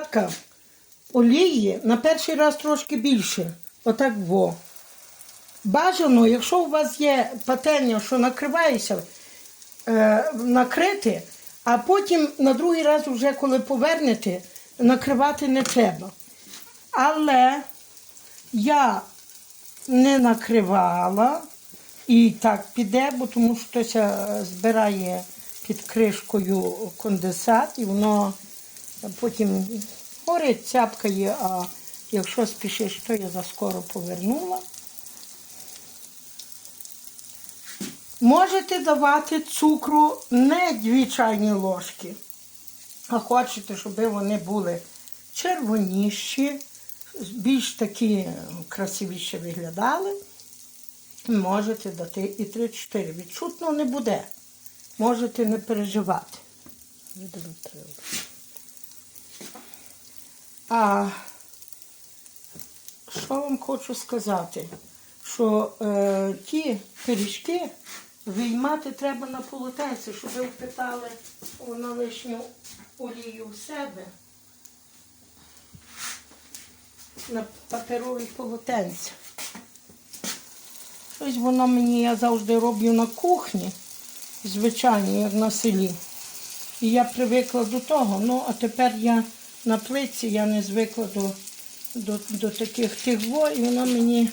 десятка олії на перший раз трошки більше. Отак во. Бажано, якщо у вас є пательня, що накривається, е, накрити, а потім на другий раз, вже коли повернете, накривати не треба. Але я не накривала і так піде, бо тому що хтось е, збирає під кришкою конденсат і воно потім горить, цяпкає, а якщо спішиш, то я заскоро повернула. Можете давати цукру не дві чайні ложки, а хочете, щоб вони були червоніші, більш такі красивіше виглядали. Можете дати і 3-4. Відчутно не буде. Можете не переживати. А що вам хочу сказати? Що е, ті пиріжки виймати треба на полотенці, щоб ви впитали на лишню олію в себе. На паперові полотенці. Ось воно мені я завжди роблю на кухні, звичайно, як на селі. І я привикла до того. Ну, а тепер я на плитці я не звикла до, до, до таких тих во, і воно мені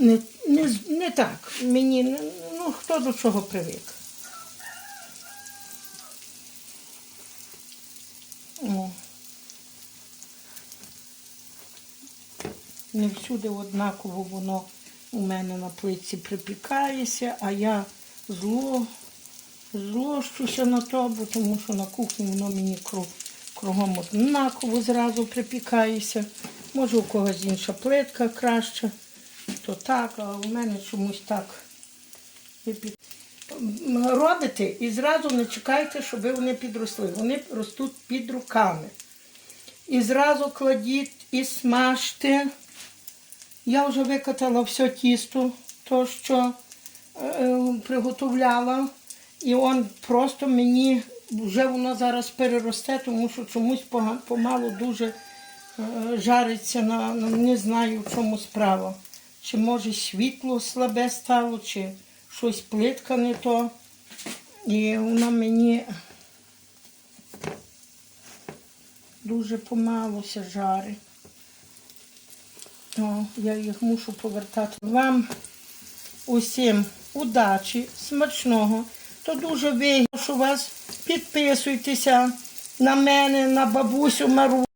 не, не, не так. Мені, ну, хто до чого привик. О. Не всюди однаково воно у мене на плитці припікається, а я зло, злощуся на то, тому що на кухні воно мені кру- кругом однаково зразу припікається. Може у когось інша плитка краща, то так, а у мене чомусь так. Робите і зразу не чекайте, щоб вони підросли. Вони ростуть під руками. І зразу кладіть і смажте. Я вже викатала все тісто, то, що е, приготовляла. І он просто мені вже воно зараз переросте, тому що чомусь помалу дуже е, жариться на, не знаю в чому справа. Чи може світло слабе стало, чи щось плитка не то. І воно мені дуже помалося жарить. О, я їх мушу повертати. Вам усім удачі, смачного. То дуже вигідно, що вас підписуйтеся на мене, на бабусю Мару.